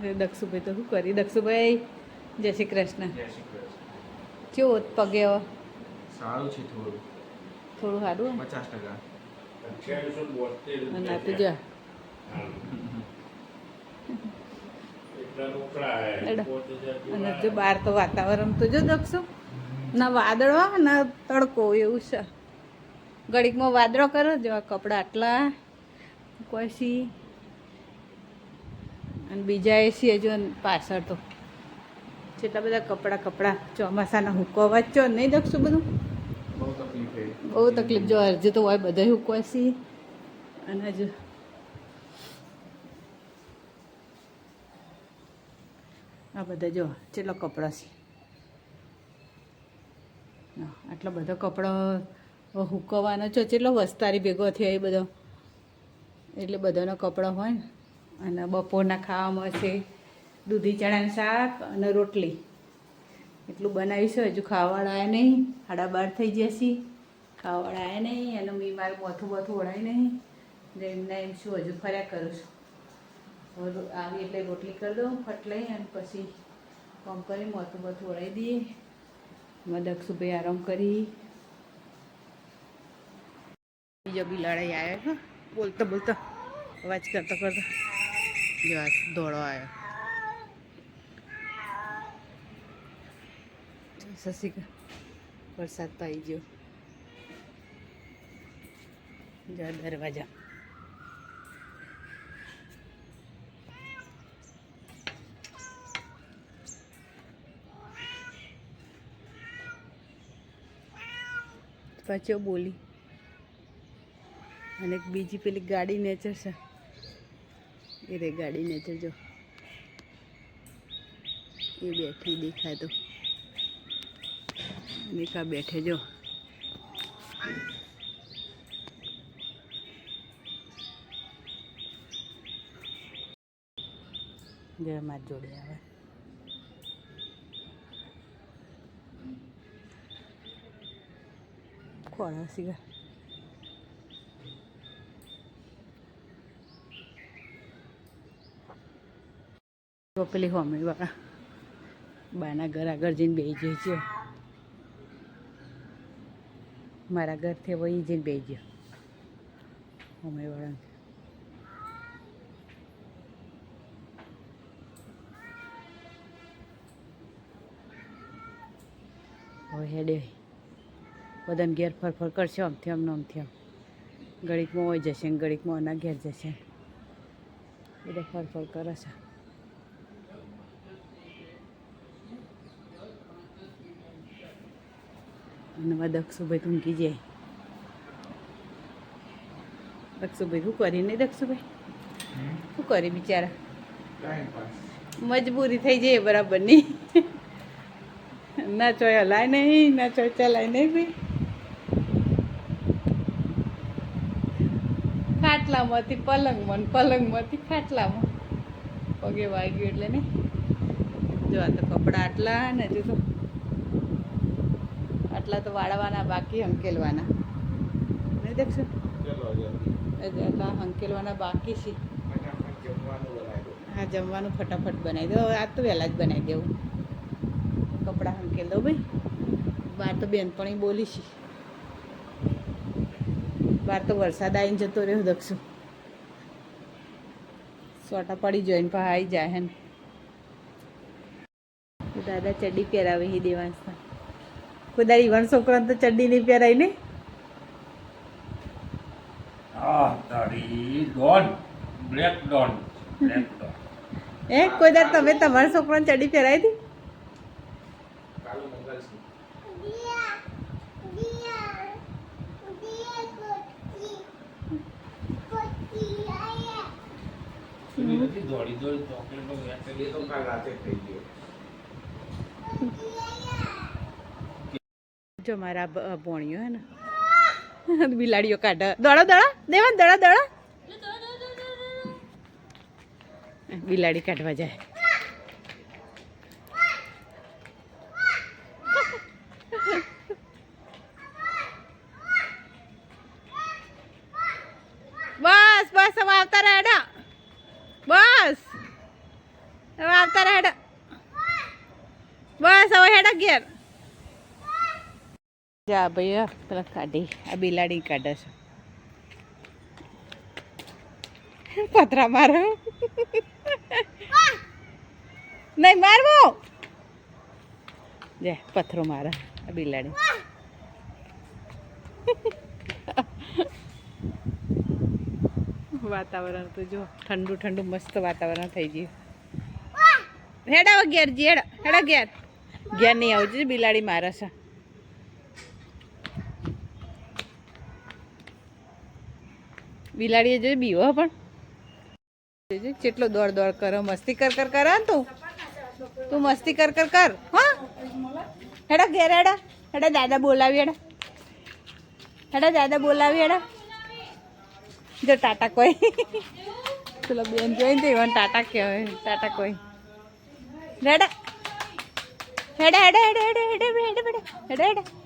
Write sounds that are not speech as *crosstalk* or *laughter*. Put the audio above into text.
દક્ષુભાઈ તો શું કરી? દક્ષુભાઈ જય શ્રી કૃષ્ણ. જય શ્રી કેવો પગે હવે? સારું છે થોડું. થોડું સારું પચાસ ટકા. અને આપી જા. એડો. અને જો બહાર તો વાતાવરણ તો જો દક્ષુ. ના વાદળો ના તડકો એવું છે. ઘડીકમાં વાદળો કરો જો કપડાં આટલા. પછી અને બીજા એસી હજુ પાછળ તો. કેટલા બધા કપડાં કપડાં ચોમાસાના હુકવવા જ છો નહીં દખશું બધું? બહુ તકલીફ જો અરજી તો હોય બધા હુકવાસી અને હજુ આ બધા જો કેટલો કપડાં છે. આટલો બધો કપડો હુકવવાનો છો જેટલો વસ્તારી ભેગો થયો એ બધો. એટલે બધાનો કપડો હોય ને. અને બપોરના ખાવામાં હશે દૂધી, ચણાનું શાક અને રોટલી. એટલું બનાવીશું. હજુ ખાવાવાળા આવ્યા નહીં. સાડા બાર થઈ જશે ખાવાવાળા આવ્યા નહીં અને મેં મારું મોથું બોથું ઓળાય નહીં. એટલે એમને એમ શું હજુ ફર્યા કરું છું. આવી એટલે રોટલી કરી દઉં, ફટ લઈ અને પછી કોમ કરી મોથું બોથું ઓળાવી દઈએ. એમાં દક્ષુભાઈ આરામ કરી. બીજો બી લડાઈ આવ્યો બોલતો બોલતો અવાજ કરતો કરતો. આ ધોળો આવ્યો. શશી વરસાદ તો આવી ગયો. જો દરવાજા. પાછો બોલી. અને બીજી પેલી ગાડી નેચર છે. એ રે ગાડીને જજો એ બેઠી દેખાય તો. નિકા બેઠે જો. જરા જોડે આવે. ખોળા સિગા તો પેલી હોમી વાળા બાના ઘર આગળ જઈને બેસી જઈ છે. મારા ઘરથી વહી જઈને બેસી ગયો. હોમી વાળા હેડે. બધાને ઘેર ફર ફર કરશે આમથી આમ આમથી આમ ઘડીકમાં હોય જશે ઘડીકમાં એના ઘેર જશે. બધા ફરફર ફર કરે છે. અને એમાં દક્ષુભાઈ ઊંઘી જાય. દક્ષુભાઈ શું કરી નહીં દક્ષુભાઈ? શું કરી બિચારા? મજબૂરી થઈ જાય બરાબરની ચોય હલાય નહીં, ના ચોય ચલાય નહીં ભાઈ. ખાટલામાંથી પલંગમાં પલંગમાંથી ખાટલામાં. પગે વાગ્યું એટલે ને જો આ તો કપડાં આટલા ને હજુ તો આટલા તો વાળવાના, બાકી હંકેલવાના. નહીં દેખશો? આટલા હંકેલવાના બાકી છે. હા, જમવાનું ફટાફટ બનાવી દો. આજ તો વહેલા જ બનાવી દેવું. કપડાં હંકેલ દો ભાઈ. બહાર તો બેનપણી બોલી છે. બહાર તો વરસાદ આવીને જતો રહ્યો દક્ષુ સોટા પડી જોઈને પણ આવી જાય હે દાદા ચડ્ડી પહેરાવી હી દેવાંશના. કોઈ દાડી ઈવન છોકરાને તો ચડ્ડી નહીં પહેરાય ને? આ તારી don black don black don. એ કોઈ દાડ તમે તમારા છોકરાને ચડ્ડી પહેરાવી હતી? દોડી દોડી ચોકલેટો વેચેલી તો કાલ રાતે થઈ ગયો. જો મારા ભોણિયો હે ને. *laughs* બિલાડીઓ કાઢ. દોડો દોડો. દેવા દોડો દોડો. બિલાડી કાઢવા જાય. બસ બસ, હવે આવતા રહેડા બસ. હવે આવતા રહે બસ, હવે હેડા ઘેર. જા ભાઈ પેલા કાઢી. આ બિલાડી કાઢે છે. પતરા મારો. નહીં, મારવો. જે, પથરો મારે, આ બિલાડી. વાતાવરણ તો જો, ઠંડુ ઠંડુ મસ્ત વાતાવરણ થઈ ગયું. હેડા ઘેર જી, હેડા હેડા ઘેર. ઘેર નહીં આવજો, બિલાડી મારે છે. બિલાડીએ જોઈ બીવો પણ. કેટલો દોડ દોડ કરો મસ્તી કર કર કર તું. તું મસ્તી કર કર કર, હા. હેડા ઘેર, હેડા. હેડા દાદા બોલાવી, હેડા. હેડા દાદા બોલાવી, હેડા. જો ટાટા કોઈ. પેલો બેન જોઈને તો એવાને ટાટા કહેવાય, ટાટા કોઈ. હેડા હેડા હેડા હેડા હેડા હેડા હેડા હેડા હેડા.